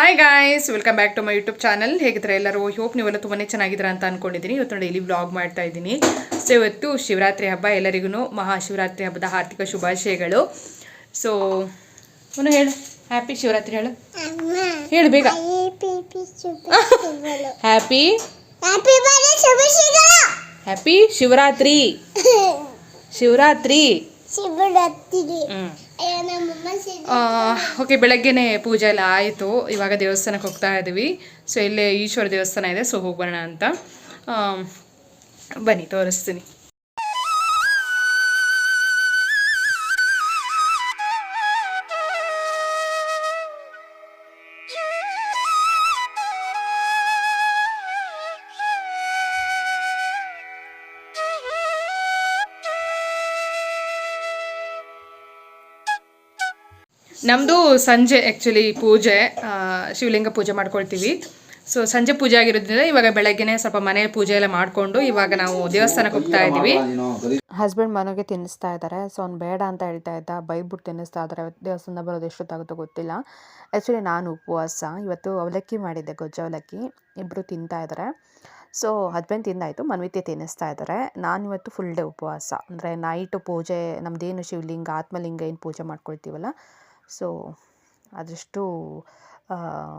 Hi guys welcome back to my YouTube channel ಹೇಗಿದ್ರೆ ಎಲ್ಲರೂ? Hope ನೀವೆಲ್ಲ ತುಂಬಾ ಚೆನ್ನಾಗಿದ್ದೀರಾ ಅಂತ ಅನ್ಕೊಂಡಿದ್ದೀನಿ. ಇವತ್ತು ಡೈಲಿ ವ್ಲಾಗ್ ಮಾಡ್ತಾ ಇದ್ದೀನಿ. ಸೊ ಇವತ್ತು ಶಿವರಾತ್ರಿ ಹಬ್ಬ ಎಲ್ಲರಿಗೂ ಮಹಾಶಿವರಾತ್ರಿ ಹಬ್ಬದ ಆರ್ಥಿಕ ಶುಭಾಶಯಗಳು. ಸೊ ಅವನು ಹೇಳು. ಹ್ಯಾಪಿ ಶಿವರಾತ್ರಿ ಹೇಳು. ಹೇಳು ಬೇಗ. Happy happy Shivaratri. Shivaratri. Shivaratri ನಮ್ಮಮ್ಮ ಓಕೆ ಬೆಳಗ್ಗೆನೆ ಪೂಜೆ ಎಲ್ಲ ಆಯಿತು. ಇವಾಗ ದೇವಸ್ಥಾನಕ್ಕೆ ಹೋಗ್ತಾ ಇದ್ದೀವಿ. ಸೊ ಇಲ್ಲೇ ಈಶ್ವರ ದೇವಸ್ಥಾನ ಇದೆ. ಸೊ ಹೋಗೋಣ ಅಂತ. ಆ, ಬನ್ನಿ ತೋರಿಸ್ತೀನಿ. ನಮ್ಮದು ಸಂಜೆ ಆ್ಯಕ್ಚುಲಿ ಪೂಜೆ ಶಿವಲಿಂಗ ಪೂಜೆ ಮಾಡ್ಕೊಳ್ತೀವಿ. ಸೊ ಸಂಜೆ ಪೂಜೆ ಆಗಿರೋದ್ರಿಂದ ಇವಾಗ ಬೆಳಗ್ಗೆನೆ ಸ್ವಲ್ಪ ಮನೆ ಪೂಜೆ ಎಲ್ಲ ಮಾಡಿಕೊಂಡು ಇವಾಗ ನಾವು ದೇವಸ್ಥಾನಕ್ಕೆ ಹೋಗ್ತಾ ಇದ್ದೀವಿ. ಹಸ್ಬೆಂಡ್ ಮನೆಗೆ ತಿನ್ನಿಸ್ತಾ ಇದ್ದಾರೆ ಸೊ ಅವ್ನು ಬೇಡ ಅಂತ ಹೇಳ್ತಾ ಇದ್ದ. ಬೈಬಿಟ್ಟು ತಿನ್ನಿಸ್ತಾ ಇದ್ದಾರೆ ದೇವಸ್ಥಾನ ಬರೋದು ಎಷ್ಟೊತ್ತಾಗುತ್ತೋ ಗೊತ್ತಿಲ್ಲ. ಆ್ಯಕ್ಚುಲಿ ನಾನು ಉಪವಾಸ. ಇವತ್ತು ಅವಲಕ್ಕಿ ಮಾಡಿದ್ದೆ ಗೊಜ್ಜು ಅವಲಕ್ಕಿ. ಇಬ್ಬರು ತಿಂತಾ ಇದ್ದಾರೆ ಸೊ ಹಸ್ಬೆಂಡ್ ತಿಂದಾಯಿತು. ಮನ್ವಿತೆ ತಿನ್ನಿಸ್ತಾ ಇದ್ದಾರೆ ನಾನು ಇವತ್ತು ಫುಲ್ ಡೇ ಉಪವಾಸ. ಅಂದರೆ ನೈಟು ಪೂಜೆ ನಮ್ಮದೇನು ಶಿವಲಿಂಗ ಆತ್ಮಲಿಂಗ ಏನು ಪೂಜೆ ಮಾಡ್ಕೊಳ್ತೀವಲ್ಲ ಸೊ ಅದಷ್ಟು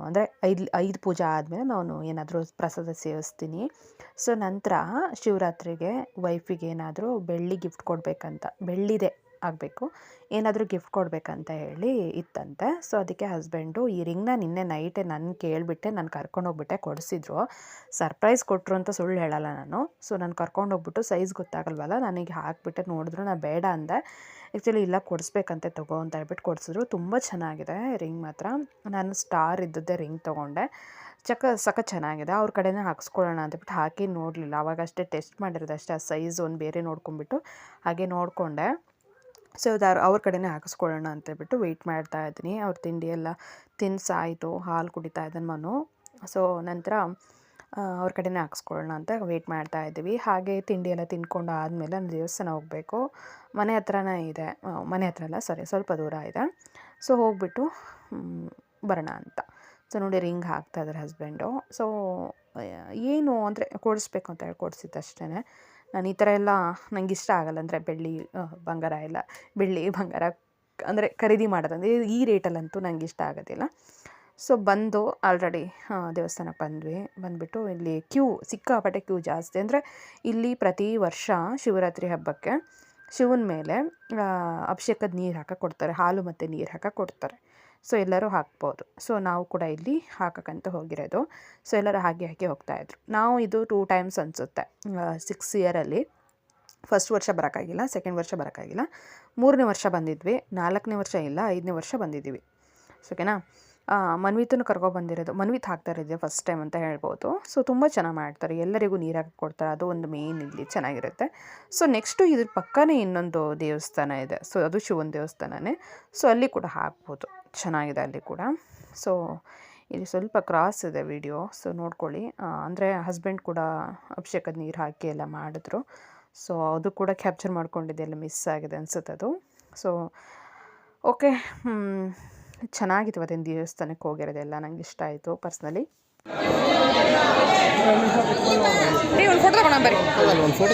ಅಂದರೆ ಐದು ಐದು ಪೂಜೆ ಆದಮೇಲೆ ನಾನು ಏನಾದರೂ ಪ್ರಸಾದ ಸೇವಿಸ್ತೀನಿ. ಸೊ, ನಂತರ ಶಿವರಾತ್ರಿಗೆ ವೈಫಿಗೆ ಏನಾದರೂ ಬೆಳ್ಳಿ ಗಿಫ್ಟ್ ಕೊಡಬೇಕಂತ, ಬೆಳ್ಳಿದೆ. ಆಗಬೇಕು. ಏನಾದರೂ ಗಿಫ್ಟ್ ಕೊಡಬೇಕಂತ ಹೇಳಿ ಇತ್ತಂತೆ. ಸೊ, ಅದಕ್ಕೆ ಹಸ್ಬೆಂಡು ಈ ರಿಂಗ್ನ ನಿನ್ನೆ ನೈಟೇ ನಾನು ಕೇಳಿಬಿಟ್ಟೆ, ನಾನು ಕರ್ಕೊಂಡೋಗ್ಬಿಟ್ಟೆ ಕೊಡಿಸಿದ್ರು. ಸರ್ಪ್ರೈಸ್ ಕೊಟ್ಟರು ಅಂತ ಸುಳ್ಳು ಹೇಳಲ್ಲ ನಾನು. ಸೊ, ನಾನು ಕರ್ಕೊಂಡೋಗ್ಬಿಟ್ಟು ಸೈಜ್ ಗೊತ್ತಾಗಲ್ವಲ್ಲ, ನನಗೆ ಹಾಕ್ಬಿಟ್ಟೆ, ನೋಡಿದ್ರು ನಾನು ಬೇಡ ಅಂದೆ. ಆ್ಯಕ್ಚುಲಿ ಇಲ್ಲ, ಕೊಡಿಸ್ಬೇಕಂತೆ ತಗೋ ಅಂತ ಹೇಳ್ಬಿಟ್ಟು ಕೊಡಿಸಿದ್ರು. ತುಂಬ ಚೆನ್ನಾಗಿದೆ ರಿಂಗ್ ಮಾತ್ರ. ನಾನು ಸ್ಟಾರ್ ಇದ್ದದ್ದೇ ರಿಂಗ್ ತೊಗೊಂಡೆ. ಚಕ ಸಖ ಚೆನ್ನಾಗಿದೆ. ಅವ್ರ ಕಡೆನೇ ಹಾಕ್ಸ್ಕೊಳ್ಳೋಣ ಅಂತಬಿಟ್ಟು ಹಾಕಿ ನೋಡಲಿಲ್ಲ. ಅವಾಗಷ್ಟೇ ಟೆಸ್ಟ್ ಮಾಡಿರೋದು ಅಷ್ಟೇ, ಆ ಸೈಜ್ ಒಂದು ಬೇರೆ ನೋಡ್ಕೊಂಬಿಟ್ಟು ಹಾಗೆ ನೋಡಿಕೊಂಡೆ. ಸೊ ಅದು ಅವ್ರ- ಕಡೆನೇ ಹಾಕಿಸ್ಕೊಳ್ಳೋಣ ಅಂತೇಳ್ಬಿಟ್ಟು ವೆಯ್ಟ್ ಮಾಡ್ತಾ ಇದ್ದೀನಿ. ಅವ್ರ ತಿಂಡಿ ಎಲ್ಲ ತಿನ್ಸಾಯಿತು, ಹಾಲು ಕುಡಿತಾ ಇದ್ದಾನೆ ಮನು. ಸೊ ನಂತರ ಅವ್ರ ಕಡೆನೇ ಹಾಕಿಸ್ಕೊಳ್ಳೋಣ ಅಂತ ವೆಯ್ಟ್ ಮಾಡ್ತಾ ಇದ್ದೀವಿ. ಹಾಗೆ ತಿಂಡಿ ಎಲ್ಲ ತಿನ್ಕೊಂಡು ಆದಮೇಲೆ ನಾನು ದೇವಸ್ಥಾನ ಹೋಗಬೇಕು. ಮನೆ ಹತ್ರನೇ ಇದೆ. ಮನೆ ಹತ್ರ ಅಲ್ಲ ಸಾರಿ ಸ್ವಲ್ಪ ದೂರ ಇದೆ. ಸೊ ಹೋಗ್ಬಿಟ್ಟು ಬರೋಣ ಅಂತ. ಸೊ ನೋಡಿ, ರಿಂಗ್ ಹಾಕ್ತಾ ಇದ್ದಾರೆ ಹಸ್ಬೆಂಡು. ಸೊ ಏನು ಅಂದರೆ ಕೊಡಿಸ್ಬೇಕು ಅಂತ ಹೇಳಿ, ಕೊಡಿಸಿದ್ದು ಅಷ್ಟೇ ನಾನು ಈ ಥರ ಎಲ್ಲ ನಂಗೆ ಇಷ್ಟ ಆಗಲ್ಲ. ಅಂದರೆ ಬೆಳ್ಳಿ ಬಂಗಾರ ಎಲ್ಲ, ಬೆಳ್ಳಿ, ಬಂಗಾರ ಅಂದರೆ ಖರೀದಿ ಮಾಡೋದಂದರೆ ಈ ರೇಟಲ್ಲಂತೂ ನಂಗೆ ಇಷ್ಟ ಆಗೋದಿಲ್ಲ. ಸೊ, ಬಂದು ಆಲ್ರೆಡಿ ದೇವಸ್ಥಾನಕ್ಕೆ ಬಂದ್ವಿ. ಬಂದುಬಿಟ್ಟು ಇಲ್ಲಿ ಕ್ಯೂ, ಸಿಕ್ಕಾಪಟ್ಟೆ ಕ್ಯೂ ಜಾಸ್ತಿ. ಅಂದರೆ ಇಲ್ಲಿ ಪ್ರತಿ ವರ್ಷ ಶಿವರಾತ್ರಿ ಹಬ್ಬಕ್ಕೆ ಶಿವನ ಮೇಲೆ ಅಭಿಷೇಕದ ನೀರು ಹಾಕಕ್ಕೆ ಕೊಡ್ತಾರೆ. ಹಾಲು ಮತ್ತು ನೀರು ಹಾಕಕ್ಕೆ ಕೊಡ್ತಾರೆ. ಸೊ ಎಲ್ಲರೂ ಹಾಕ್ಬೋದು. ಸೊ ನಾವು ಕೂಡ ಇಲ್ಲಿ ಹಾಕಕ್ಕಂತ ಹೋಗಿರೋದು. ಸೊ ಎಲ್ಲರೂ ಹಾಗೆ ಹಾಕಿ ಹೋಗ್ತಾಯಿದ್ರು ನಾವು ಇದು ಟೂ ಟೈಮ್ಸ್ ಅನಿಸುತ್ತೆ. ಸಿಕ್ಸ್ ಇಯರಲ್ಲಿ ಫಸ್ಟ್ ವರ್ಷ ಬರೋಕ್ಕಾಗಿಲ್ಲ ಸೆಕೆಂಡ್ ವರ್ಷ ಬರೋಕ್ಕಾಗಿಲ್ಲ. ಮೂರನೇ ವರ್ಷ ಬಂದಿದ್ವಿ, ನಾಲ್ಕನೇ ವರ್ಷ ಇಲ್ಲ, ಐದನೇ ವರ್ಷ ಬಂದಿದ್ದೀವಿ. ಓಕೆನಾ ಮನ್ವಿತನ್ನು ಕರ್ಕೊಬಂದಿರೋದು ಮನ್ವಿತ್ ಹಾಕ್ತಾ ಫಸ್ಟ್ ಟೈಮ್ ಅಂತ ಹೇಳ್ಬೋದು. ಸೊ ತುಂಬ ಚೆನ್ನಾಗಿ ಮಾಡ್ತಾರೆ. ಎಲ್ಲರಿಗೂ ನೀರು ಹಾಕಿ ಕೊಡ್ತಾರೆ. ಅದು ಒಂದು ಮೇನ್ ಇಲ್ಲಿ ಚೆನ್ನಾಗಿರುತ್ತೆ. ಸೊ ನೆಕ್ಸ್ಟು ಇದ್ರ ಪಕ್ಕನೇ ಇನ್ನೊಂದು ದೇವಸ್ಥಾನ ಇದೆ. ಸೊ ಅದು ಶಿವನ ದೇವಸ್ಥಾನನೇ. ಸೊ ಅಲ್ಲಿ ಕೂಡ ಹಾಕ್ಬೋದು. ಚೆನ್ನಾಗಿದೆ ಅಲ್ಲಿ ಕೂಡ. ಸೊ ಇಲ್ಲಿ ಸ್ವಲ್ಪ ಕ್ರಾಸ್ ಇದೆ ವಿಡಿಯೋ ಸೊ ನೋಡ್ಕೊಳ್ಳಿ. ಅಂದರೆ ಹಸ್ಬೆಂಡ್ ಕೂಡ ಅಭಿಷೇಕದ ನೀರು ಹಾಕಿ ಎಲ್ಲ ಮಾಡಿದ್ರು. ಸೊ ಅದು ಕೂಡ ಕ್ಯಾಪ್ಚರ್ ಮಾಡ್ಕೊಂಡಿದ್ದೆ ಎಲ್ಲ ಮಿಸ್ ಆಗಿದೆ ಅನಿಸುತ್ತೆ ಅದು. ಸೊ ಓಕೆ ಚೆನ್ನಾಗಿತ್ತು ಅವತ್ತಿನ ದೇವಸ್ಥಾನಕ್ಕೆ ಹೋಗಿರೋದೆಲ್ಲ. ನನಗೆ ಇಷ್ಟ ಆಯಿತು ಪರ್ಸ್ನಲಿ ಒಂದು ಫೋಟೋ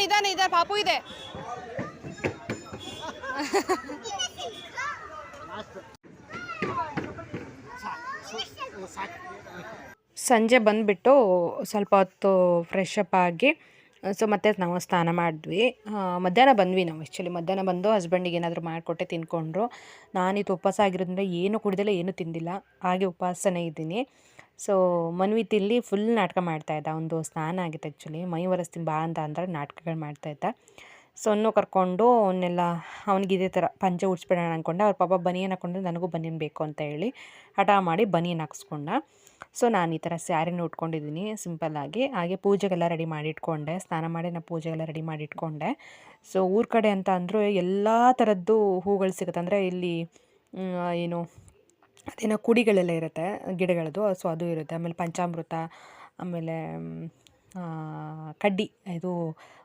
ನಿಧಾನ ನಿಧಾನ ನಿಧಾನ ಪಾಪು ಇದೆ. ಸಂಜೆ ಬಂದುಬಿಟ್ಟು ಸ್ವಲ್ಪ ಹೊತ್ತು ಫ್ರೆಶ್ ಅಪ್ ಆಗಿ, ಸೊ ಮತ್ತೆ ನಾವು ಸ್ನಾನ ಮಾಡಿದ್ವಿ. ಮಧ್ಯಾಹ್ನ ಬಂದ್ವಿ ನಾವು ಆ್ಯಕ್ಚುಲಿ ಮಧ್ಯಾಹ್ನ ಬಂದು ಹಸ್ಬೆಂಡಿಗೆ ಏನಾದರೂ ಮಾಡಿಕೊಟ್ಟೆ ತಿನ್ಕೊಂಡ್ರು. ನಾನಿತ್ತು ಉಪವಾಸ ಆಗಿರೋದ್ರಿಂದ ಏನು ಕುಡಿದಿಲ್ಲ, ಏನು ತಿಂದಿಲ್ಲ. ಹಾಗೆ ಉಪವಾಸನೇ ಇದ್ದೀನಿ. ಸೊ ಮನ್ವಿತ್ ಇಲ್ಲಿ ಫುಲ್ ನಾಟಕ ಮಾಡ್ತಾ ಇದ್ದ. ಒಂದು ಸ್ನಾನ ಆಗಿತ್ತು ಆ್ಯಕ್ಚುಲಿ ಮೈ ಒರೆಸ್ತೀನಿ ಬಾ ಅಂತ ಅಂದ್ರೆ ನಾಟಕಗಳು ಮಾಡ್ತಾ ಇದ್ದ. ಸೊನ್ನು ಕರ್ಕೊಂಡು ಅವನ್ನೆಲ್ಲ ಅವ್ನಿಗೆ ಇದೇ ಥರ ಪಂಚೆ ಉಡ್ಸ್ಬಿಡೋಣ ಅಂದ್ಕೊಂಡೆ ಅವ್ರ ಪಾಪ ಬನಿಯನ್ ಹಾಕ್ಕೊಂಡ್ರೆ ನನಗೂ ಬನಿಯನ್ ಬೇಕು ಅಂತ ಹೇಳಿ ಹಠ ಮಾಡಿ ಬನಿಯನ್ ಹಾಕ್ಸ್ಕೊಂಡ. ಸೊ ನಾನು ಈ ಥರ ಸ್ಯಾರಿನ ಉಟ್ಕೊಂಡಿದ್ದೀನಿ ಸಿಂಪಲ್ಲಾಗಿ ಹಾಗೆ ಪೂಜೆಗೆಲ್ಲ ರೆಡಿ ಮಾಡಿ ಇಟ್ಕೊಂಡೆ ಸ್ನಾನ ಮಾಡಿ ನಾನು ಪೂಜೆಗೆಲ್ಲ ರೆಡಿ ಮಾಡಿ ಇಟ್ಕೊಂಡೆ ಸೊ ಊರ ಕಡೆ ಅಂತ ಅಂದರೂ ಎಲ್ಲ ಥರದ್ದು ಹೂಗಳು ಸಿಗುತ್ತೆ ಅಂದರೆ ಇಲ್ಲಿ ಏನು ಅದೇನೋ ಕುಡಿಗಳೆಲ್ಲ ಇರುತ್ತೆ, ಗಿಡಗಳದ್ದು. ಸೊ, ಅದು ಇರುತ್ತೆ. ಆಮೇಲೆ ಪಂಚಾಮೃತ, ಆಮೇಲೆ ಕಡ್ಡಿ. ಇದು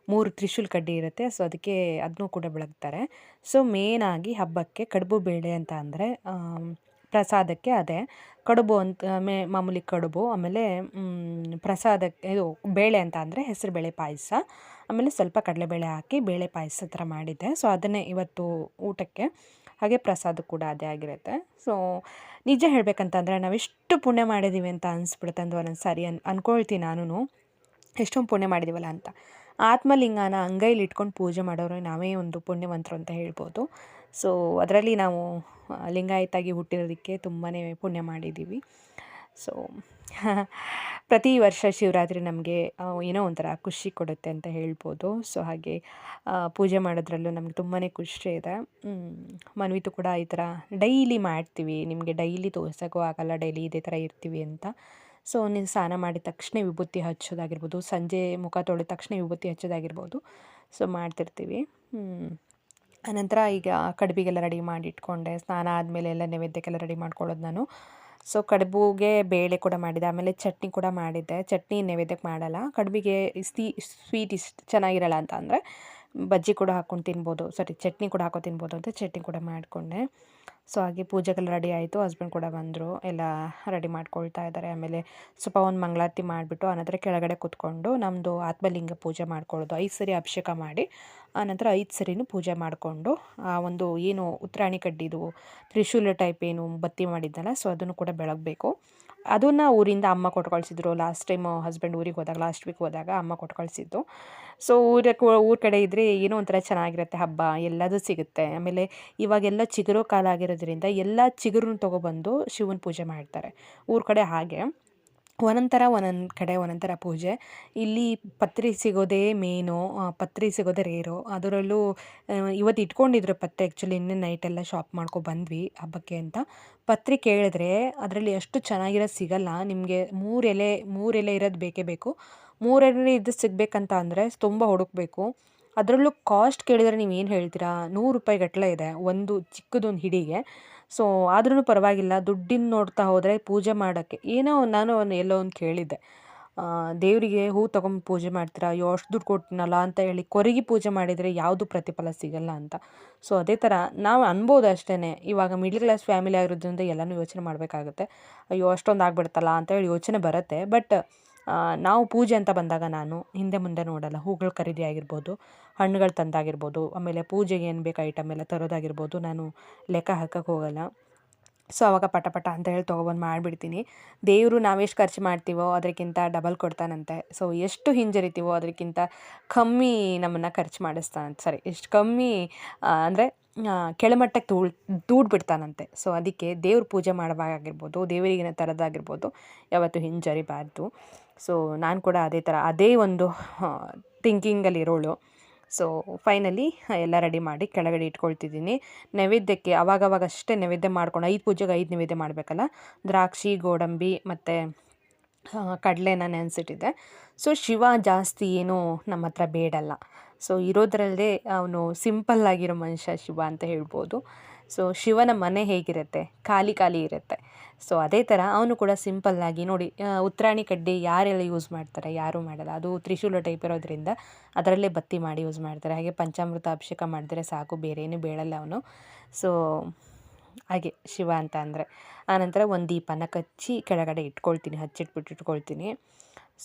ಮೂರು ತ್ರಿಶೂಲ್ ಕಡ್ಡಿ ಇರುತ್ತೆ. ಸೊ, ಅದಕ್ಕೆ ಅದನ್ನೂ ಕೂಡ ಬೆಳಗ್ತಾರೆ. ಸೊ ಮೇನಾಗಿ ಹಬ್ಬಕ್ಕೆ ಕಡುಬು ಬೇಳೆ ಅಂತ ಅಂದರೆ ಪ್ರಸಾದಕ್ಕೆ ಅದೇ. ಕಡುಬು ಅಂತ, ಮೇ, ಮಾಮೂಲಿ ಕಡುಬು, ಆಮೇಲೆ ಪ್ರಸಾದಕ್ಕೆ ಇದು ಬೇಳೆ ಅಂತ ಅಂದರೆ ಹೆಸರು ಬೇಳೆ ಪಾಯಸ. ಆಮೇಲೆ ಸ್ವಲ್ಪ ಕಡಲೆಬೇಳೆ ಹಾಕಿ ಬೇಳೆ ಪಾಯಸ ಥರ ಮಾಡಿದ್ದೆ. ಸೊ, ಅದನ್ನೇ ಇವತ್ತು ಊಟಕ್ಕೆ. ಹಾಗೆ ಪ್ರಸಾದ ಕೂಡ ಅದೇ ಆಗಿರುತ್ತೆ. ಸೊ ನಿಜ ಹೇಳಬೇಕಂತಂದರೆ ನಾವೆಷ್ಟು ಪುಣ್ಯ ಮಾಡಿದ್ದೀವಿ ಅಂತ ಅನಿಸ್ಬಿಡುತ್ತೆ. ಅಂದ್ರೆ ಒಂದೊಂದು ಸಾರಿ ಅನ್ ಅಂದ್ಕೊಳ್ತೀನಿ ನಾನು ಎಷ್ಟೊಂದು ಪುಣ್ಯ ಮಾಡಿದ್ದೀವಲ್ಲ ಅಂತ. ಆತ್ಮಲಿಂಗನ ಅಂಗೈಲಿ ಇಟ್ಕೊಂಡು ಪೂಜೆ ಮಾಡೋರು ನಾವೇ ಒಂದು ಪುಣ್ಯವಂತರು ಅಂತ ಹೇಳ್ಬೋದು. ಸೊ ಅದರಲ್ಲಿ ನಾವು, ಲಿಂಗಾಯತಾಗಿ ಹುಟ್ಟಿರೋದಕ್ಕೆ ತುಂಬಾ ಪುಣ್ಯ ಮಾಡಿದ್ದೀವಿ ಸೊ ಪ್ರತಿ ವರ್ಷ ಶಿವರಾತ್ರಿ ನಮಗೆ ಏನೋ ಒಂಥರ ಖುಷಿ ಕೊಡುತ್ತೆ ಅಂತ ಹೇಳ್ಬೋದು. ಸೊ ಹಾಗೆ ಪೂಜೆ ಮಾಡೋದ್ರಲ್ಲೂ ನಮ್ಗೆ ತುಂಬಾ ಖುಷಿ ಇದೆ. ಮನವಿತು ಕೂಡ ಈ ಥರ ಡೈಲಿ ಮಾಡ್ತೀವಿ. ನಿಮಗೆ ಡೈಲಿ ತೋರ್ಸೋಕ್ಕೂ ಆಗಲ್ಲ, ಡೈಲಿ ಇದೇ ಥರ ಇರ್ತೀವಿ ಅಂತ. ಸೊ ನೀನು ಸ್ನಾನ ಮಾಡಿದ ತಕ್ಷಣ ವಿಭೂತಿ ಹಚ್ಚೋದಾಗಿರ್ಬೋದು, ಸಂಜೆ ಮುಖ ತೊಳೆದ ತಕ್ಷಣ ವಿಭೂತಿ ಹಚ್ಚೋದಾಗಿರ್ಬೋದು ಸೊ ಮಾಡ್ತಿರ್ತೀವಿ. ಆನಂತರ ಈಗ ಕಡುಬಿಗೆಲ್ಲ ರೆಡಿ ಮಾಡಿ ಇಟ್ಕೊಂಡೆ. ಸ್ನಾನ ಆದಮೇಲೆ ಎಲ್ಲ ನೈವೇದ್ಯಕ್ಕೆಲ್ಲ ರೆಡಿ ಮಾಡ್ಕೊಳ್ಳೋದು ನಾನು. ಸೊ ಕಡುಬುಗೆ ಬೇಳೆ ಕೂಡ ಮಾಡಿದೆ. ಆಮೇಲೆ ಚಟ್ನಿ ಕೂಡ ಮಾಡಿದ್ದೆ. ಚಟ್ನಿ ನೈವೇದ್ಯಕ್ಕೆ ಮಾಡಲ್ಲ. ಕಡುಬಿಗೆ ಇಸ್ತಿ ಸ್ವೀಟ್ ಇಷ್ಟು ಚೆನ್ನಾಗಿರಲ್ಲ ಅಂತ ಅಂದರೆ ಬಜ್ಜಿ ಕೂಡ ಹಾಕ್ಕೊಂಡು ತಿನ್ಬೋದು. ಸಾರಿ ಚಟ್ನಿ ಕೂಡ ಹಾಕೋ ತಿನ್ಬೋದು ಅಂತ ಚಟ್ನಿ ಕೂಡ ಮಾಡಿಕೊಂಡೆ. ಸೊ, ಹಾಗೆ ಪೂಜೆಗೆಲ್ಲ ರೆಡಿ ಆಯಿತು. ಹಸ್ಬೆಂಡ್ ಕೂಡ ಬಂದರು. ಎಲ್ಲ ರೆಡಿ ಮಾಡ್ಕೊಳ್ತಾ ಇದ್ದಾರೆ. ಆಮೇಲೆ ಸ್ವಲ್ಪ ಒಂದು ಮಂಗಳಾರತಿ ಮಾಡಿಬಿಟ್ಟು, ಆನಂತರ ಕೆಳಗಡೆ ಕೂತ್ಕೊಂಡು ನಮ್ಮದು ಆತ್ಮಲಿಂಗ ಪೂಜೆ ಮಾಡ್ಕೊಳ್ಳೋದು ಐದು ಸರಿ ಅಭಿಷೇಕ ಮಾಡಿ, ಆನಂತರ ಐದು ಸರಿನೂ ಪೂಜೆ ಮಾಡಿಕೊಂಡು, ಆ ಒಂದು ಏನು ಉತ್ತರಾಣಿ ಕಡ್ಡಿದು ತ್ರಿಶೂಲ ಟೈಪ್ ಏನು ಬತ್ತಿ ಮಾಡಿದ್ದಲ್ಲ ಸೊ ಅದನ್ನು ಕೂಡ ಬೆಳಗಬೇಕು. ಅದನ್ನು ಊರಿಂದ ಅಮ್ಮ ಕೊಟ್ಕೊಳ್ಸಿದ್ರು. ಕಳಿಸಿದ್ರು ಲಾಸ್ಟ್ ಟೈಮ್ ಹಸ್ಬೆಂಡ್ ಊರಿಗೆ ಹೋದಾಗ ಲಾಸ್ಟ್ ವೀಕ್ ಹೋದಾಗ ಅಮ್ಮ ಕೊಟ್ಕೊಳ್ಸಿದ್ದು. ಕಳಿಸಿದ್ದು ಸೊ ಊರ ಊರ ಕಡೆ ಇದ್ದರೆ ಏನೋ ಒಂಥರ ಚೆನ್ನಾಗಿರುತ್ತೆ ಹಬ್ಬ, ಎಲ್ಲದೂ ಸಿಗುತ್ತೆ. ಆಮೇಲೆ ಇವಾಗೆಲ್ಲ ಚಿಗುರೋ ಕಾಲ ಆಗಿರೋದ್ರಿಂದ ಎಲ್ಲ ಚಿಗುರನ್ನ ತೊಗೊಬಂದು ಶಿವನ ಪೂಜೆ ಮಾಡ್ತಾರೆ. ಊರ ಕಡೆ ಹಾಗೆ. ಒಂದೊಂದು ಥರ ಒಂದೊಂದು ಕಡೆ ಒಂದೊಂದು ಥರ ಪೂಜೆ. ಇಲ್ಲಿ ಪತ್ರಿ ಸಿಗೋದೇ ಮೇನು ಪತ್ರೆ ಸಿಗೋದೇ ರೇರು ಅದರಲ್ಲೂ ಇವತ್ತು ಇಟ್ಕೊಂಡಿದ್ರು ಪತ್ರೆ ಆ್ಯಕ್ಚುಲಿ ನಿನ್ನೆ ನೈಟೆಲ್ಲ ಶಾಪ್ ಮಾಡ್ಕೊ ಬಂದ್ವಿ ಹಬ್ಬಕ್ಕೆ ಅಂತ. ಪತ್ರಿ ಕೇಳಿದ್ರೆ ಅದರಲ್ಲಿ ಎಷ್ಟು ಚೆನ್ನಾಗಿರೋದು ಸಿಗಲ್ಲ. ನಿಮಗೆ ಮೂರು ಎಲೆ, ಮೂರು ಇರೋದು ಬೇಕೇ ಬೇಕು. ಮೂರೆಲೆ ಇದು ಸಿಗಬೇಕಂತ ಅಂದರೆ ತುಂಬ ಹುಡುಕಬೇಕು. ಅದರಲ್ಲೂ ಕಾಸ್ಟ್ ಕೇಳಿದರೆ ನೀವು ಏನು ಹೇಳ್ತೀರಾ? ನೂರು ರೂಪಾಯಿ ಗಟ್ಟಲೆ ಇದೆ ಒಂದು ಚಿಕ್ಕದೊಂದು ಹಿಡಿಗೆ. ಸೊ ಆದ್ರೂ ಪರವಾಗಿಲ್ಲ. ದುಡ್ಡಿನ ನೋಡ್ತಾ ಹೋದರೆ ಪೂಜೆ ಮಾಡೋಕ್ಕೆ. ಏನೋ ನಾನು ಒಂದು ಎಲ್ಲೋ ಒಂದು ಕೇಳಿದ್ದೆ. ದೇವರಿಗೆ ಹೂ ತೊಗೊಂಡು ಪೂಜೆ ಮಾಡ್ತೀರಾ? ಅಯ್ಯೋ, ಅಷ್ಟು ದುಡ್ಡು ಕೊಟ್ಟನಲ್ಲ ಅಂತ ಹೇಳಿ ಕೊರಗಿ ಪೂಜೆ ಮಾಡಿದರೆ ಯಾವುದು ಪ್ರತಿಫಲ ಸಿಗಲ್ಲ ಅಂತ. ಸೊ, ಅದೇ ಥರ ನಾವು ಅನ್ಬೋದು ಅಷ್ಟೇ ಇವಾಗ ಮಿಡ್ಲ್ ಕ್ಲಾಸ್ ಫ್ಯಾಮಿಲಿ ಆಗಿರೋದ್ರಿಂದ ಎಲ್ಲನೂ ಯೋಚನೆ ಮಾಡಬೇಕಾಗುತ್ತೆ. ಅಯ್ಯೋ, ಅಷ್ಟೊಂದು ಆಗ್ಬಿಡ್ತಲ್ಲ ಅಂತ ಹೇಳಿ ಯೋಚನೆ ಬರುತ್ತೆ. ಬಟ್ ನಾವು ಪೂಜೆ ಅಂತ ಬಂದಾಗ ನಾನು ಹಿಂದೆ ಮುಂದೆ ನೋಡಲ್ಲ, ಹೂಗಳು ಖರೀದಿ ಆಗಿರ್ಬೋದು, ಹಣ್ಣುಗಳು ತಂದಾಗಿರ್ಬೋದು, ಆಮೇಲೆ ಪೂಜೆಗೆ ಏನು ಬೇಕು ಐಟಮ್ ಎಲ್ಲ ತರೋದಾಗಿರ್ಬೋದು, ನಾನು ಲೆಕ್ಕ ಹಾಕಕ್ಕೆ ಹೋಗಲ್ಲ. ಸೊ ಅವಾಗ ಪಟ ಪಟ ಅಂತ ಹೇಳಿ ತೊಗೊಬಂದು ಮಾಡಿಬಿಡ್ತೀನಿ. ದೇವರು ನಾವೆಷ್ಟು ಖರ್ಚು ಮಾಡ್ತೀವೋ ಅದಕ್ಕಿಂತ ಡಬಲ್ ಕೊಡ್ತಾನಂತೆ. ಸೊ ಎಷ್ಟು ಹಿಂಜರಿತೀವೋ ಅದಕ್ಕಿಂತ ಕಮ್ಮಿ ನಮ್ಮನ್ನು ಖರ್ಚು ಮಾಡಿಸ್ತಾನಂತೆ. ಸರಿ ಎಷ್ಟು ಕಮ್ಮಿ ಅಂದರೆ ಕೆಳಮಟ್ಟಕ್ಕೆ ತೂಳ್, ದೂಡ್ಬಿಡ್ತಾನಂತೆ. ಸೊ ಅದಕ್ಕೆ ದೇವ್ರ ಪೂಜೆ ಮಾಡುವಾಗಾಗಿರ್ಬೋದು ದೇವರಿಗಿನ ತರೋದಾಗಿರ್ಬೋದು, ಯಾವತ್ತು ಹಿಂಜರಿಬಾರ್ದು. ಸೊ ನಾನು ಕೂಡ ಅದೇ ಥರ ಅದೇ ಒಂದು ಥಿಂಕಿಂಗಲ್ಲಿ ಇರೋಳು. ಸೊ ಫೈನಲಿ ಎಲ್ಲ ರೆಡಿ ಮಾಡಿ ಕೆಳಗಡೆ ಇಟ್ಕೊಳ್ತಿದ್ದೀನಿ. ನೈವೇದ್ಯಕ್ಕೆ ಅವಾಗವಾಗ ಅಷ್ಟೇ ನೈವೇದ್ಯ ಮಾಡ್ಕೊಂಡು, ಐದು ಪೂಜೆಗೆ ಐದು ನೈವೇದ್ಯ ಮಾಡಬೇಕಲ್ಲ? ದ್ರಾಕ್ಷಿ, ಗೋಡಂಬಿ ಮತ್ತು ಕಡಲೆನ ನೆನೆಸಿಟ್ಟಿದ್ದೆ. ಸೊ ಶಿವ ಜಾಸ್ತಿ ಏನು ನಮ್ಮ ಹತ್ರ ಬೇಡಲ್ಲ. ಸೊ ಇರೋದ್ರಲ್ಲೇ ಅವನು ಸಿಂಪಲ್ ಆಗಿರೋ ಮನುಷ್ಯ ಶಿವ ಅಂತ ಹೇಳ್ಬೋದು. ಸೊ ಶಿವನ ಮನೆ ಹೇಗಿರುತ್ತೆ? ಖಾಲಿ ಖಾಲಿ ಇರುತ್ತೆ. ಸೊ ಅದೇ ಥರ ಅವನು ಕೂಡ ಸಿಂಪಲ್ಲಾಗಿ ನೋಡಿ ಉತ್ತರಾಣಿ ಕಡ್ಡಿ ಯಾರೆಲ್ಲ ಯೂಸ್ ಮಾಡ್ತಾರೆ, ಯಾರೂ ಮಾಡಲ್ಲ. ಅದು ತ್ರಿಶೂಲ ಟೈಪ್ ಇರೋದ್ರಿಂದ ಅದರಲ್ಲೇ ಬತ್ತಿ ಮಾಡಿ ಯೂಸ್ ಮಾಡ್ತಾರೆ. ಹಾಗೆ ಪಂಚಾಮೃತ ಅಭಿಷೇಕ ಮಾಡಿದ್ರೆ ಸಾಕು, ಬೇರೆ ಏನು ಬೇಡಲ್ಲ ಅವನು. ಸೊ ಹಾಗೆ ಶಿವ ಅಂತ ಅಂದರೆ. ಆನಂತರ ಒಂದು ದೀಪನ ಕಚ್ಚಿ ಕೆಳಗಡೆ ಇಟ್ಕೊಳ್ತೀನಿ, ಹಚ್ಚಿಟ್ಬಿಟ್ಟು ಇಟ್ಕೊಳ್ತೀನಿ.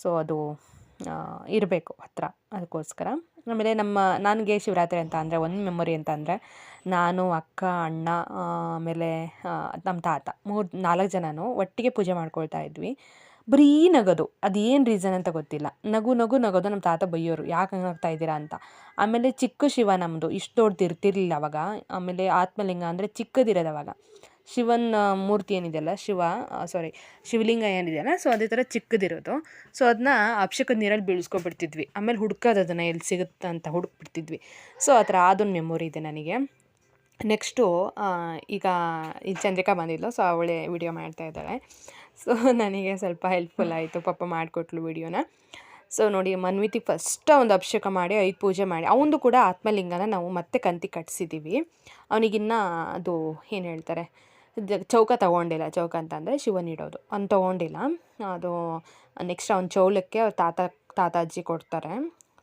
ಸೊ ಅದು ಇರಬೇಕು ಹತ್ರ. ಅದಕ್ಕೋಸ್ಕರ. ಆಮೇಲೆ ನಮ್ಮ, ನನಗೆ ಶಿವರಾತ್ರಿ ಅಂತ ಅಂದರೆ, ಒಂದು ಮೆಮೊರಿ ಅಂತ ಅಂದರೆ ನಾನು, ಅಕ್ಕ, ಅಣ್ಣ ಆಮೇಲೆ ನಮ್ಮ ತಾತ ಮೂರು, ನಾಲ್ಕು ಜನನೂ ಒಟ್ಟಿಗೆ ಪೂಜೆ ಮಾಡ್ಕೊಳ್ತಾ ಇದ್ವಿ. ಬರೀ ನಗೋದು, ಅದೇನು ರೀಸನ್ ಅಂತ ಗೊತ್ತಿಲ್ಲ. ನಗು ನಗು, ನಗೋದು ನಮ್ಮ ತಾತ ಬೈಯೋರು. ಯಾಕೆ ಹಂಗೆ ಆಗ್ತಾ ಇದ್ದೀರಾ ಅಂತ. ಆಮೇಲೆ ಚಿಕ್ಕ ಶಿವ ನಮ್ಮದು ಇಷ್ಟು ದೊಡ್ಡದು ಇರ್ತಿರ್ಲಿಲ್ಲ ಅವಾಗ. ಆಮೇಲೆ ಆತ್ಮಲಿಂಗ ಅಂದರೆ ಚಿಕ್ಕದಿರೋದು ಅವಾಗ. ಶಿವನ ಮೂರ್ತಿ ಏನಿದೆಯಲ್ಲ, ಶಿವ ಸಾರಿ ಶಿವಲಿಂಗ ಏನಿದೆಯಲ್ಲ ಸೊ ಅದೇ ಥರ ಚಿಕ್ಕದಿರೋದು. ಸೊ ಅದನ್ನ ಅಭಿಷೇಕದ ನೀರಲ್ಲಿ ಬೀಳಿಸ್ಕೊಬಿಡ್ತಿದ್ವಿ. ಆಮೇಲೆ ಹುಡ್ಕೋದು ಅದನ್ನು ಎಲ್ಲಿ ಸಿಗುತ್ತೆ ಅಂತ ಹುಡುಕ್ಬಿಡ್ತಿದ್ವಿ. ಸೊ ಆ ಥರ ಅದೊಂದು ಮೆಮೊರಿ ಇದೆ ನನಗೆ. ನೆಕ್ಸ್ಟು ಈಗ ಈ ಚಂದ್ರಿಕಾ ಬಂದಿದ್ಲು, ಸೊ ಅವಳೇ ವಿಡಿಯೋ ಮಾಡ್ತಾ ಇದ್ದಾಳೆ. ಸೊ ನನಗೆ ಸ್ವಲ್ಪ ಹೆಲ್ಪ್ಫುಲ್ ಆಯಿತು, ಪಾಪ ಮಾಡಿಕೊಟ್ಲು ವಿಡಿಯೋನ. ಸೊ ನೋಡಿ, ಮನ್ವಿತಿ ಫಸ್ಟ್ ಒಂದು ಅಭಿಷೇಕ ಮಾಡಿ, ಐದು ಪೂಜೆ ಮಾಡಿ. ಅವನದು ಕೂಡ ಆತ್ಮಲಿಂಗನ ನಾವು ಮತ್ತೆ ಕಂತಿ ಕಟ್ಸಿದ್ದೀವಿ ಅವನಿಗಿನ್ನ ಅದು ಏನು ಹೇಳ್ತಾರೆ ಚೌಕ ತೊಗೊಂಡಿಲ್ಲ. ಚೌಕ ಅಂತಂದರೆ ಶಿವನಿಡೋದು ಅವ್ನು ತೊಗೊಂಡಿಲ್ಲ. ಅದು ನೆಕ್ಸ್ಟ್ ಅವ್ನ ಚೌಲಕ್ಕೆ ಅವ್ರ ತಾತ ಅಜ್ಜಿ ಕೊಡ್ತಾರೆ.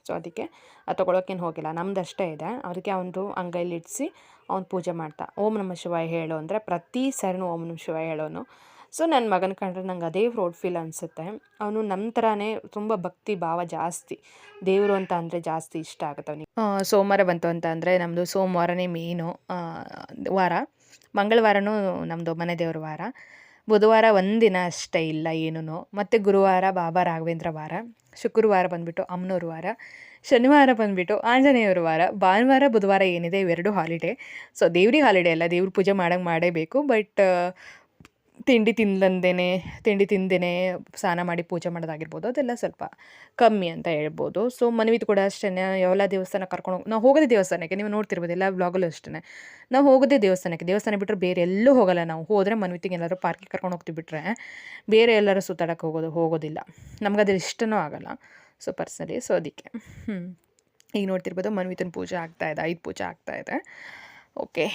ಸೊ ಅದಕ್ಕೆ, ಅದು ತೊಗೊಳೋಕ್ಕೇನು ಹೋಗಿಲ್ಲ. ನಮ್ದು ಅಷ್ಟೇ ಇದೆ. ಅದಕ್ಕೆ ಅವನದು ಅಂಗೈಲಿ ಇಡಿಸಿ ಅವ್ನು ಪೂಜೆ ಮಾಡ್ತಾ. ಓಂ ನಮ ಶಿವಾಯ ಹೇಳು ಅಂದರೆ ಪ್ರತಿ ಸರಿನೂ ಓಂ ನಮ ಶಿವಾಯ ಹೇಳೋನು. ಸೊ ನನ್ನ ಮಗನ ಕಂಡ್ರೆ ನಂಗೆ ಅದೇ ಪ್ರೌಡ್ ಫೀಲ್ ಅನಿಸುತ್ತೆ. ಅವನು ನಮ್ಮ ಥರನೇ ತುಂಬ ಭಕ್ತಿ ಭಾವ ಜಾಸ್ತಿ. ದೇವರು ಅಂತ ಅಂದರೆ ಜಾಸ್ತಿ ಇಷ್ಟ ಆಗುತ್ತೆ ಅವನಿಗೆ. ಸೋಮವಾರ ಬಂತು ಅಂತ ಅಂದರೆ ನಮ್ಮದು ಸೋಮವಾರನೇ ಮೇನು ವಾರ. ಮಂಗಳವಾರನೂ ನಮ್ಮದು ಮನೆ ದೇವ್ರ ವಾರ. ಬುಧವಾರ ಒಂದಿನ ಅಷ್ಟೇ ಇಲ್ಲ ಏನೂ ಮತ್ತು ಗುರುವಾರ ಬಾಬಾ ರಾಘವೇಂದ್ರ ವಾರ. ಶುಕ್ರವಾರ ಬಂದುಬಿಟ್ಟು ಅಮ್ಮನವ್ರ ವಾರ. ಶನಿವಾರ ಬಂದುಬಿಟ್ಟು ಆಂಜನೇಯವ್ರ ವಾರ, ಭಾನುವಾರ, ಬುಧವಾರ ಏನಿದೆ ಇವೆರಡು ಹಾಲಿಡೇ ಸೊ ದೇವ್ರಿಗೆ ಹಾಲಿಡೇ ಅಲ್ಲ, ದೇವ್ರ ಪೂಜೆ ಮಾಡಂಗೆ ಮಾಡೇಬೇಕು ಬಟ್ ತಿಂಡಿ ತಿಂದಂದೇನೆ, ತಿಂಡಿ ತಿಂದೇನೆ ಸ್ನಾನ ಮಾಡಿ ಪೂಜೆ ಮಾಡೋದಾಗಿರ್ಬೋದು, ಅದೆಲ್ಲ ಸ್ವಲ್ಪ ಕಮ್ಮಿ ಅಂತ ಹೇಳ್ಬೋದು. ಸೊ ಮನ್ವಿತ್ ಕೂಡ ಅಷ್ಟೇ ಯಾವೆಲ್ಲ ದೇವಸ್ಥಾನ ಕರ್ಕೊಂಡು ನಾವು ಹೋಗೋದೇ ದೇವಸ್ಥಾನಕ್ಕೆ, ನೀವು ನೋಡ್ತಿರ್ಬೋದು ಎಲ್ಲ ಬ್ಲಾಗಲ್ಲೂ ಅಷ್ಟೇ ನಾವು ಹೋಗೋದೇ ದೇವಸ್ಥಾನಕ್ಕೆ, ದೇವಸ್ಥಾನ ಬಿಟ್ಟರೆ ಬೇರೆ ಎಲ್ಲೂ ಹೋಗಲ್ಲ ನಾವು. ಹೋದರೆ ಮನವಿತಿಗೆ ಎಲ್ಲರೂ ಪಾರ್ಕಿಗೆ ಕರ್ಕೊಂಡು ಹೋಗ್ತೀವಿ ಬಿಟ್ಟರೆ ಬೇರೆ ಎಲ್ಲರೂ ಸುತ್ತಾಡೋಕ್ಕೆ ಹೋಗೋದು, ಹೋಗೋದಿಲ್ಲ. ನಮ್ಗೆ ಅದ್ರ ಇಷ್ಟನೂ ಆಗಲ್ಲ. ಸೊ ಪರ್ಸ್ನಲಿ ಸೊ ಅದಕ್ಕೆ. ಹ್ಞೂ ಈಗ ನೋಡ್ತಿರ್ಬೋದು ಮನ್ವಿತನ ಪೂಜೆ ಆಗ್ತಾ ಇದೆ ಐದು ಪೂಜೆ ಆಗ್ತಾ ಇದೆ. ಓಕೆ.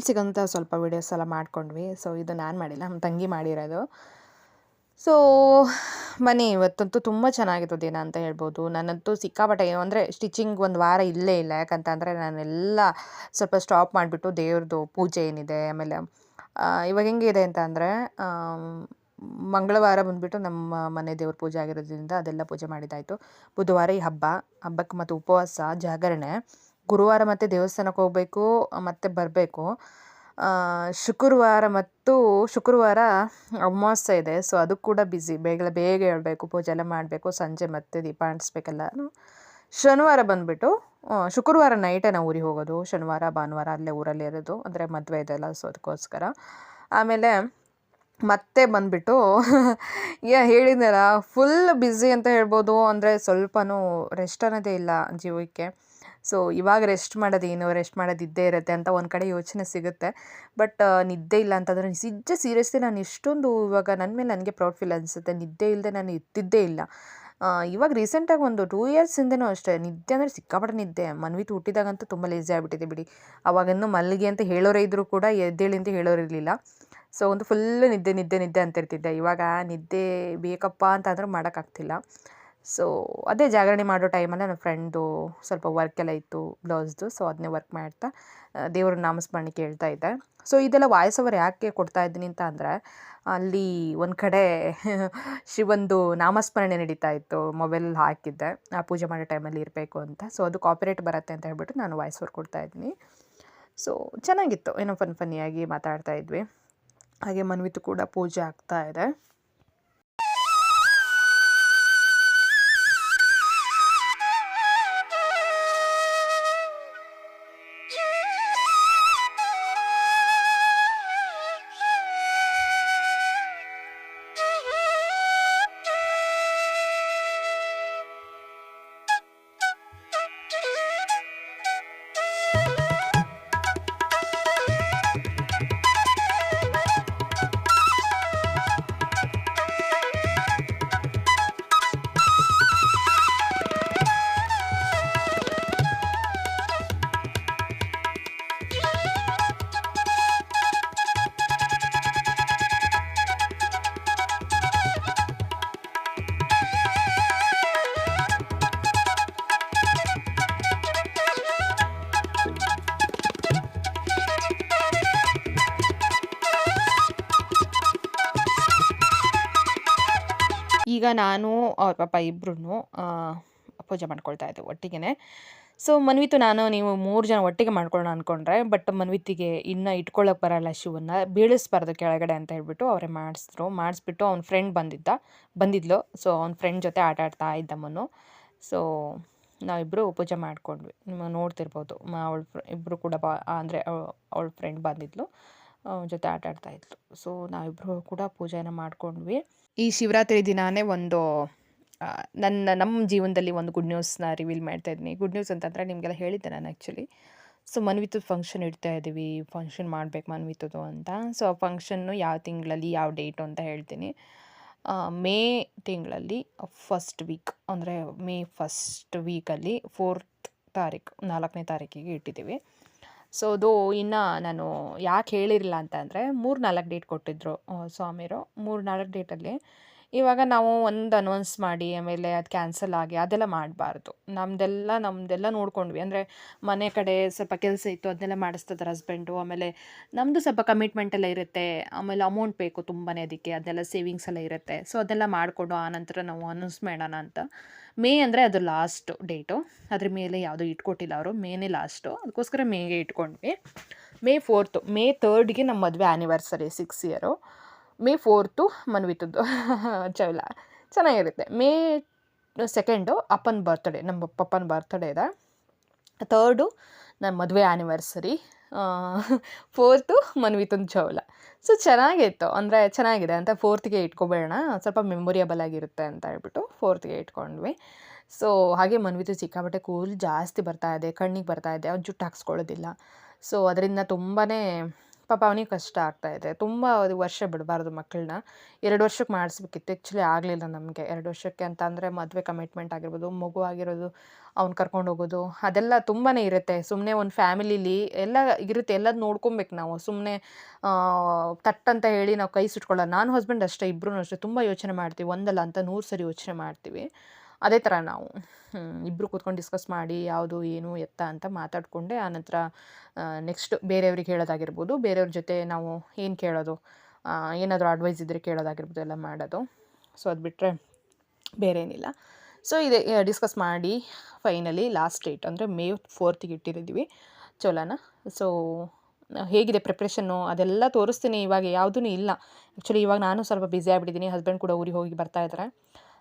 ರೀಲ್ಸಿಗಂತ ಸ್ವಲ್ಪ ವೀಡಿಯೋಸ್ ಎಲ್ಲ ಮಾಡ್ಕೊಂಡ್ವಿ. ಸೊ ಇದು ನಾನು ಮಾಡಿಲ್ಲ. ನಮ್ಮ ತಂಗಿ ಮಾಡಿರೋದು. ಸೊ ಮನೆ ಇವತ್ತಂತೂ ತುಂಬ ಚೆನ್ನಾಗಿತ್ತು ದಿನ ಅಂತ ಹೇಳ್ಬೋದು. ನಾನಂತೂ ಸಿಕ್ಕಾಪಟ್ಟೆ ಏನು ಅಂದರೆ ಸ್ಟಿಚಿಂಗ್ ಒಂದು ವಾರ ಇಲ್ಲೇ ಇಲ್ಲ. ಯಾಕಂತಂದರೆ ನಾನೆಲ್ಲ ಸ್ವಲ್ಪ ಸ್ಟಾಪ್ ಮಾಡಿಬಿಟ್ಟು ದೇವ್ರದ್ದು ಪೂಜೆ ಏನಿದೆ, ಆಮೇಲೆ ಇವಾಗ ಹೆಂಗಿದೆ ಅಂತ ಅಂದರೆ ಮಂಗಳವಾರ ಬಂದುಬಿಟ್ಟು ನಮ್ಮ ಮನೆ ದೇವ್ರ ಪೂಜೆ ಆಗಿರೋದ್ರಿಂದ ಅದೆಲ್ಲ ಪೂಜೆ ಮಾಡಿದ್ದಾಯಿತು. ಬುಧವಾರ ಈ ಹಬ್ಬ ಹಬ್ಬಕ್ಕೆ ಮತ್ತು ಉಪವಾಸ, ಜಾಗರಣೆ. ಗುರುವಾರ ಮತ್ತೆ ದೇವಸ್ಥಾನಕ್ಕೆ ಹೋಗಬೇಕು, ಮತ್ತೆ ಬರಬೇಕು. ಶುಕ್ರವಾರ ಮತ್ತು ಶುಕ್ರವಾರ ಅಮಾವಾಸ್ಯೆ ಇದೆ. ಸೊ ಅದು ಕೂಡ ಬ್ಯುಸಿ ಬೇಗ ಬೇಗ ಹೇಳಬೇಕು ಪೂಜೆ ಎಲ್ಲ ಮಾಡಬೇಕು. ಸಂಜೆ ಮತ್ತೆ ದೀಪ ಅಂಟಿಸ್ಬೇಕೆಲ್ಲ ಶನಿವಾರ ಬಂದುಬಿಟ್ಟು ಶುಕ್ರವಾರ ನೈಟೇ ನಾವು ಊರಿಗೆ ಹೋಗೋದು. ಶನಿವಾರ, ಭಾನುವಾರ ಅಲ್ಲೇ ಊರಲ್ಲಿ ಇರೋದು. ಅಂದರೆ ಮದುವೆ ಇದೆಲ್ಲ ಸೊ ಅದಕ್ಕೋಸ್ಕರ. ಆಮೇಲೆ ಮತ್ತೆ ಬಂದುಬಿಟ್ಟು, ಯಾ, ಹೇಳಿದ್ನಲ್ಲ ಫುಲ್ ಬ್ಯುಸಿ ಅಂತ ಹೇಳ್ಬೋದು. ಅಂದರೆ ಸ್ವಲ್ಪನೂ ರೆಸ್ಟ್ ಅನ್ನೋದೇ ಇಲ್ಲ ಜೀವಕ್ಕೆ. ಸೊ, ಇವಾಗ ರೆಸ್ಟ್ ಮಾಡೋದೇನು, ರೆಸ್ಟ್ ಮಾಡೋದು ಇದ್ದೇ ಇರುತ್ತೆ ಅಂತ ಒಂದು ಕಡೆ ಯೋಚನೆ ಸಿಗುತ್ತೆ. ಬಟ್ ನಿದ್ದೆ ಇಲ್ಲ ಅಂತಂದರೆ ನಿಜ ಸೀರಿಯಸ್ಲಿ ನಾನು ಇಷ್ಟೊಂದು ಇವಾಗ ನನ್ನ ಮೇಲೆ ನನಗೆ ಪ್ರೌಡ್ ಫೀಲ್ ಅನಿಸುತ್ತೆ. ನಿದ್ದೆ ಇಲ್ಲದೆ ನಾನು ಇದ್ದಿದ್ದೇ ಇಲ್ಲ. ಇವಾಗ ರೀಸೆಂಟಾಗಿ ಒಂದು ಟೂ ಇಯರ್ಸಿಂದನೂ ಅಷ್ಟೇ, ನಿದ್ದೆ ಅಂದರೆ ಸಿಕ್ಕಾಪಟ್ಟೆ ನಿದ್ದೆ. ಮನ್ವಿತ್ ಹುಟ್ಟಿದಾಗಂತೂ ತುಂಬ ಲೇಜಿ ಆಗಿಬಿಟ್ಟಿದೆ ಬಿಡಿ. ಅವಾಗಿನ್ನೂ ಮಲ್ಲಿಗೆ ಅಂತ ಹೇಳೋರೇ ಇದ್ದರೂ ಕೂಡ ಎದ್ದೇಳಿ ಅಂತ ಹೇಳೋರಿರಲಿಲ್ಲ ಸೊ, ಒಂದು ಫುಲ್ ನಿದ್ದೆ ನಿದ್ದೆ ನಿದ್ದೆ ಅಂತಿರ್ತಿದ್ದೆ. ಇವಾಗ ನಿದ್ದೆ ಬೇಕಪ್ಪ ಅಂತ ಮಾಡೋಕ್ಕಾಗ್ತಿಲ್ಲ. ಸೊ ಅದೇ ಜಾಗರಣೆ ಮಾಡೋ ಟೈಮಲ್ಲಿ ನನ್ನ ಫ್ರೆಂಡು ಸ್ವಲ್ಪ ವರ್ಕ್ ಎಲ್ಲ ಇತ್ತು ಬ್ಲೌಸ್ದು ಸೊ ಅದನ್ನೇ ವರ್ಕ್ ಮಾಡ್ತಾ ದೇವರ ನಾಮಸ್ಮರಣೆ ಕೇಳ್ತಾ ಇದ್ದೆ. ಸೊ ಇದೆಲ್ಲ ವಾಯ್ಸ್ ಓವರ್ ಯಾಕೆ ಕೊಡ್ತಾ ಇದ್ದೀನಿ ಅಂತ ಅಂದರೆ, ಅಲ್ಲಿ ಒಂದು ಕಡೆ ಶಿವಂದು ನಾಮಸ್ಮರಣೆ ನಡೀತಾ ಇತ್ತು ಮೊಬೈಲ್ ಹಾಕಿದ್ದೆ, ಆ ಪೂಜೆ ಮಾಡೋ ಟೈಮಲ್ಲಿ ಇರಬೇಕು ಅಂತ. ಸೊ ಅದು ಕಾಪಿರೇಟ್ ಬರುತ್ತೆ ಅಂತ ಹೇಳ್ಬಿಟ್ಟು ನಾನು ವಾಯ್ಸ್ ಓವರ್ ಕೊಡ್ತಾ ಇದ್ದೀನಿ. ಸೊ ಚೆನ್ನಾಗಿತ್ತು, ಏನೋ ಫನ್ ಫನ್ನಿಯಾಗಿ ಮಾತಾಡ್ತಾ ಇದ್ವಿ. ಹಾಗೆ ಮನ್ವಿತು ಕೂಡ ಪೂಜೆ ಆಗ್ತಾ ಇದೆ. ನಾನು ಅವ್ರ ಪಾಪ ಇಬ್ಬರೂ ಪೂಜೆ ಮಾಡ್ಕೊಳ್ತಾ ಇದ್ದೆ ಒಟ್ಟಿಗೆ ಸೊ ಮನ್ವಿತು ನಾನು, ನೀವು ಮೂರು ಜನ ಒಟ್ಟಿಗೆ ಮಾಡ್ಕೊಳ್ಳೋಣ ಅಂದ್ಕೊಂಡ್ರೆ ಬಟ್ ಮನ್ವಿತಿಗೆ ಇನ್ನೂ ಇಟ್ಕೊಳ್ಳೋಕೆ ಬರಲ್ಲ ಶಿವನ್ನ, ಬೀಳಿಸ್ಬಾರ್ದು ಕೆಳಗಡೆ ಅಂತ ಹೇಳ್ಬಿಟ್ಟು ಅವರೇ ಮಾಡಿಸಿದ್ರು. ಮಾಡಿಸ್ಬಿಟ್ಟು ಅವ್ನ ಫ್ರೆಂಡ್ ಬಂದಿದ್ದ, ಬಂದಿದ್ಲು. ಸೊ ಅವ್ನ ಫ್ರೆಂಡ್ ಜೊತೆ ಆಟ ಆಡ್ತಾ ಇದ್ದ ಮನು. ಸೊ ನಾವಿಬ್ಬರು ಪೂಜೆ ಮಾಡ್ಕೊಂಡ್ವಿ. ನೋಡ್ತಿರ್ಬೋದು ಅವಳ ಇಬ್ಬರು ಕೂಡ ಬಾ, ಅಂದರೆ ಅವಳ ಫ್ರೆಂಡ್ ಬಂದಿದ್ಲು. ಜೊತೆ ಆಟ ಆಡ್ತಾ ಇದ್ಲು. ಸೊ ನಾವಿಬ್ಬರು ಕೂಡ ಪೂಜೆನ ಮಾಡ್ಕೊಂಡ್ವಿ. ಈ ಶಿವರಾತ್ರಿ ದಿನಾನೇ ಒಂದು ನನ್ನ ನಮ್ಮ ಜೀವನದಲ್ಲಿ ಒಂದು ಗುಡ್ ನ್ಯೂಸ್ನ ರಿವೀಲ್ ಮಾಡ್ತಾ ಇದ್ದೀನಿ. ಗುಡ್ ನ್ಯೂಸ್ ಅಂತಂದರೆ ನಿಮಗೆಲ್ಲ ಹೇಳಿದ್ದೆ ನಾನು ಆ್ಯಕ್ಚುಲಿ ಸೊ ಮನ್ವಿತದ ಫಂಕ್ಷನ್ ಇಡ್ತಾ ಇದ್ದೀವಿ ಫಂಕ್ಷನ್ ಮಾಡಬೇಕು ಮನ್ವಿತದ್ದು ಅಂತ. ಸೊ ಆ ಫಂಕ್ಷನ್ನು ಯಾವ ತಿಂಗಳಲ್ಲಿ, ಯಾವ ಡೇಟು ಅಂತ ಹೇಳ್ತೀನಿ. ಮೇ ತಿಂಗಳಲ್ಲಿ ಫಸ್ಟ್ ವೀಕ್ ಅಂದರೆ ಮೇ ಫಸ್ಟ್ ವೀಕಲ್ಲಿ ಫೋರ್ತ್ ತಾರೀಕು ನಾಲ್ಕನೇ ತಾರೀಕಿಗೆ ಇಟ್ಟಿದ್ದೀವಿ. ಸೊ ಅದು ಇನ್ನು ನಾನು ಯಾಕೆ ಹೇಳಿರಲಿಲ್ಲ ಅಂತಂದರೆ ಮೂರು ನಾಲ್ಕು ಡೇಟ್ ಕೊಟ್ಟಿದ್ದರು ಸ್ವಾಮಿಯರು ಮೂರು ನಾಲ್ಕು ಡೇಟಲ್ಲಿ ಇವಾಗ ನಾವು ಒಂದು ಅನೌನ್ಸ್ ಮಾಡಿ, ಆಮೇಲೆ ಅದು ಕ್ಯಾನ್ಸಲ್ ಆಗಿ ಅದೆಲ್ಲ ಮಾಡಬಾರ್ದು. ನಮ್ಮದೆಲ್ಲ ನಮ್ಮದೆಲ್ಲ ನೋಡ್ಕೊಂಡ್ವಿ. ಅಂದರೆ ಮನೆ ಕಡೆ ಸ್ವಲ್ಪ ಕೆಲಸ ಇತ್ತು ಅದನ್ನೆಲ್ಲ ಮಾಡಿಸ್ತಿದ್ದಾರೆ ಹಸ್ಬೆಂಡು ಆಮೇಲೆ ನಮ್ಮದು ಸ್ವಲ್ಪ ಕಮಿಟ್ಮೆಂಟ್ ಎಲ್ಲ ಇರುತ್ತೆ. ಆಮೇಲೆ ಅಮೌಂಟ್ ಬೇಕು ತುಂಬಾ ಅದಕ್ಕೆ. ಅದೆಲ್ಲ ಸೇವಿಂಗ್ಸ್ ಎಲ್ಲ ಇರುತ್ತೆ. ಸೊ ಅದೆಲ್ಲ ಮಾಡಿಕೊಂಡು ಆನಂತರ ನಾವು ಅನೌನ್ಸ್ ಮಾಡೋಣ ಅಂತ. ಮೇ ಅಂದರೆ ಅದು ಲಾಸ್ಟ್ ಡೇಟು ಅದ್ರ ಮೇಲೆ ಯಾವುದೂ ಇಟ್ಕೊಟ್ಟಿಲ್ಲ ಅವರು. ಮೇನೇ ಲಾಸ್ಟು ಅದಕ್ಕೋಸ್ಕರ ಮೇಗೆ ಇಟ್ಕೊಂಡ್ವಿ. ಮೇ ಫೋರ್ತು ಮೇ ತರ್ಡ್ಗೆ ನಮ್ಮ ಮದುವೆ anniversary six year May fourth ಮನ್ವಿತದ್ದು. ಚೌಲ. ಚೆನ್ನಾಗಿರುತ್ತೆ. ಮೇ ಸೆಕೆಂಡು ಅಪ್ಪನ ಬರ್ತ್ಡೇ ನಮ್ಮ ಪಪ್ಪನ ಬರ್ತ್ಡೇ ಇದೆ. ತರ್ಡು ನನ್ನ ಮದುವೆ ಆ್ಯನಿವರ್ಸರಿ ಫೋರ್ತು ಮನ್ವಿತನ ಚೌಲ. ಸೊ ಚೆನ್ನಾಗಿತ್ತು. ಅಂದರೆ ಚೆನ್ನಾಗಿದೆ ಅಂತ ಫೋರ್ತ್ಗೆ ಇಟ್ಕೊಬೇಡ ಸ್ವಲ್ಪ ಮೆಮೊರಿಯಬಲ್ ಆಗಿರುತ್ತೆ ಅಂತ ಹೇಳ್ಬಿಟ್ಟು ಫೋರ್ತ್ಗೆ ಇಟ್ಕೊಂಡ್ವಿ. ಸೊ ಹಾಗೆ ಮನ್ವಿತು ಸಿಕ್ಕಾಪಟ್ಟೆ ಕೂಲ್ ಜಾಸ್ತಿ ಬರ್ತಾ ಇದೆ, ಕಣ್ಣಿಗೆ ಬರ್ತಾ ಇದೆ ಅವ್ನು ಜುಟ್ಟು ಹಾಕ್ಸ್ಕೊಳ್ಳೋದಿಲ್ಲ ಸೊ ಅದರಿಂದ ತುಂಬಾ ಪಾಪ ಅವನಿಗೆ ಕಷ್ಟ ಆಗ್ತಾ ಇದೆ. ತುಂಬ ಅದು ವರ್ಷ ಬಿಡಬಾರ್ದು ಮಕ್ಕಳನ್ನ. ಎರಡು ವರ್ಷಕ್ಕೆ ಮಾಡಿಸ್ಬೇಕಿತ್ತು. ಆ್ಯಕ್ಚುಲಿ ಆಗಲಿಲ್ಲ ನಮಗೆ. ಎರಡು ವರ್ಷಕ್ಕೆ ಅಂತ ಅಂದರೆ ಮದುವೆ ಕಮಿಟ್ಮೆಂಟ್ ಆಗಿರ್ಬೋದು, ಮಗು ಆಗಿರೋದು ಅವ್ನು ಕರ್ಕೊಂಡು ಹೋಗೋದು, ಅದೆಲ್ಲ ತುಂಬಾ ಇರುತ್ತೆ. ಸುಮ್ಮನೆ ಒಂದು ಫ್ಯಾಮಿಲಿಲಿ ಎಲ್ಲ ಇರುತ್ತೆ. ಎಲ್ಲ ನೋಡ್ಕೊಬೇಕು ನಾವು. ಸುಮ್ಮನೆ ತಟ್ ಅಂತ ಹೇಳಿ ನಾವು ಕೈ ಸುಟ್ಕೊಳ್ಳೋ ನಾನು ಹಸ್ಬೆಂಡ್ ಅಷ್ಟೇ ಇಬ್ಬರೂ ಅಷ್ಟೇ. ತುಂಬ ಯೋಚನೆ ಮಾಡ್ತೀವಿ. ಒಂದಲ್ಲ ಅಂತ ನೂರು ಸರಿ ಯೋಚನೆ ಮಾಡ್ತೀವಿ. ಅದೇ ಥರ ನಾವು ಇಬ್ಬರು ಕೂತ್ಕೊಂಡು ಡಿಸ್ಕಸ್ ಮಾಡಿ ಯಾವುದು ಏನು ಎತ್ತ ಅಂತ ಮಾತಾಡಿಕೊಂಡೆ. ಆನಂತರ ನೆಕ್ಸ್ಟ್ ಬೇರೆಯವ್ರಿಗೆ ಹೇಳೋದಾಗಿರ್ಬೋದು, ಬೇರೆಯವ್ರ ಜೊತೆ ನಾವು ಏನು ಕೇಳೋದು ಏನಾದರೂ ಅಡ್ವೈಸ್ ಇದ್ದರೆ ಕೇಳೋದಾಗಿರ್ಬೋದು ಎಲ್ಲ ಮಾಡೋದು. ಸೊ ಅದು ಬಿಟ್ಟರೆ ಬೇರೆ ಏನಿಲ್ಲ ಸೊ ಇದೆ ಡಿಸ್ಕಸ್ ಮಾಡಿ ಫೈನಲಿ ಲಾಸ್ಟ್ ಡೇಟ್ ಅಂದರೆ ಮೇ ಫೋರ್ತಿಗೆ ಇಟ್ಟಿರಿದ್ದೀವಿ ಚೋಲನ. ಸೊ ಹೇಗಿದೆ ಪ್ರಿಪ್ರೇಷನ್ನು ಅದೆಲ್ಲ ತೋರಿಸ್ತೀನಿ. ಇವಾಗ ಯಾವುದೂ ಇಲ್ಲ. ಆ್ಯಕ್ಚುಲಿ ಇವಾಗ ನಾನು ಸ್ವಲ್ಪ ಬ್ಯುಸಿ ಆಗಿಬಿಟ್ಟಿದ್ದೀನಿ ಹಸ್ಬೆಂಡ್ ಕೂಡ ಊರಿಗೆ ಹೋಗಿ ಬರ್ತಾ ಇದ್ದಾರೆ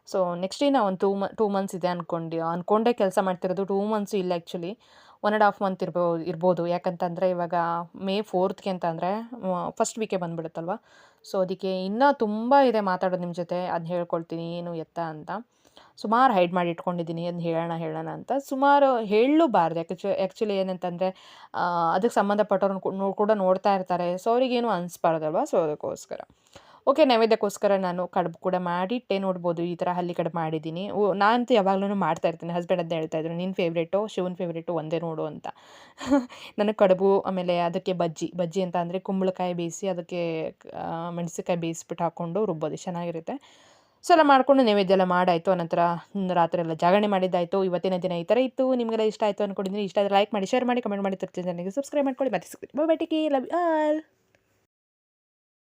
ಸೊ ನೆಕ್ಸ್ಟ್ ಇನ್ನು ಒಂದು ಟೂ ಮ ಟೂ ಮಂತ್ಸ್ ಇದೆ ಅಂದ್ಕೊಂಡು ಅಂದ್ಕೊಂಡೇ ಕೆಲಸ ಮಾಡ್ತಿರೋದು ಟೂ ಮಂತ್ಸು ಇಲ್ಲ actually one and half month ಇರ್ಬೋ, ಇರ್ಬೋದು. ಯಾಕಂತಂದರೆ ಇವಾಗ ಮೇ ಫೋರ್ತ್ಗೆ ಅಂತಂದರೆ ಫಸ್ಟ್ ವೀಕೆ ಬಂದುಬಿಡುತ್ತಲ್ವ? ಸೊ ಅದಕ್ಕೆ ಇನ್ನೂ ತುಂಬ ಇದೆ ಮಾತಾಡೋದು ನಿಮ್ಮ ಜೊತೆ. ಅದನ್ನ ಹೇಳ್ಕೊಳ್ತೀನಿ, ಏನು ಎತ್ತ ಅಂತ. ಸುಮಾರು ಹೈಡ್ ಮಾಡಿ ಇಟ್ಕೊಂಡಿದ್ದೀನಿ. ಅದನ್ನ ಹೇಳೋಣ ಹೇಳೋಣ ಅಂತ. ಸುಮಾರು ಹೇಳಲೂಬಾರ್ದು. ಯಾಕೆ ಆ್ಯಕ್ಚುಲಿ ಏನಂತಂದರೆ ಅದಕ್ಕೆ ಸಂಬಂಧಪಟ್ಟವ್ರನ್ನ ಕೂಡ ನೋಡ್ತಾ ಇರ್ತಾರೆ. ಸೊ ಅವ್ರಿಗೇನು ಅನಿಸ್ಬಾರ್ದಲ್ವ? ಸೊ ಅದಕ್ಕೋಸ್ಕರ. ಓಕೆ, ನೈವೇದ್ಯಕ್ಕೋಸ್ಕರ ನಾನು ಕಡುಬು ಕೂಡ ಮಾಡಿಟ್ಟೆ, ನೋಡ್ಬೋದು ಈ ಥರ ಹಲ್ಲಿ ಕಡುಬು ಮಾಡಿದ್ದೀನಿ. ನಾನಂತೂ ಯಾವಾಗಲೂ ಮಾಡ್ತಾ ಇರ್ತೀನಿ. ಹಸ್ಬೆಂಡ್ ಅದನ್ನ ಹೇಳ್ತಾ ಇದ್ರು ನಿನ್ನ ಫೇವ್ರೇಟು ಶಿವನ ಫೇವ್ರೇಟು ಒಂದೇ ನೋಡು ಅಂತ. ನನಗೆ ಕಡುಬು, ಆಮೇಲೆ ಅದಕ್ಕೆ ಬಜ್ಜಿ ಬಜ್ಜಿ ಅಂತ ಅಂದರೆ ಕುಂಬಳಕಾಯಿ ಬೇಯಿಸಿ ಅದಕ್ಕೆ ಮೆಣಸಿಕಾಯಿ ಬೇಯಿಸ್ಬಿಟ್ಟು ಹಾಕ್ಕೊಂಡು ರುಬ್ಬೋದು, ಚೆನ್ನಾಗಿರುತ್ತೆ. ಸೊ, ಎಲ್ಲ ಮಾಡ್ಕೊಂಡು ನೈವೇದ್ಯ ಎಲ್ಲ ಮಾಡಾಯಿತು. ಅನಂತರ ರಾತ್ರಿ ಎಲ್ಲ ಜಾಗರಣೆ ಮಾಡಿದ್ದಾಯಿತು. ಇವತ್ತಿನ ದಿನ ಈ ಥರ ಇತ್ತು. ನಿಮಗೆಲ್ಲ ಇಷ್ಟ ಆಯಿತು ಅಂದ್ಕೊಂಡಿದ್ದೀನಿ ಇಷ್ಟ ಆದರೆ ಲೈಕ್ ಮಾಡಿ ಶೇರ್ ಮಾಡಿ ಕಮೆಂಟ್ ಮಾಡಿ ತರ್ತೀನಿ ನನಗೆ ಸಬ್ಸ್ಕ್ರೈಬ್ ಮಾಡ್ಕೊಳ್ಳಿ. ಮತ್ತೆ ಸಿಗ್ತೀನಿ. ಬಾಯ್ ಟಿಕಿ ಲವ್ ಆಲ್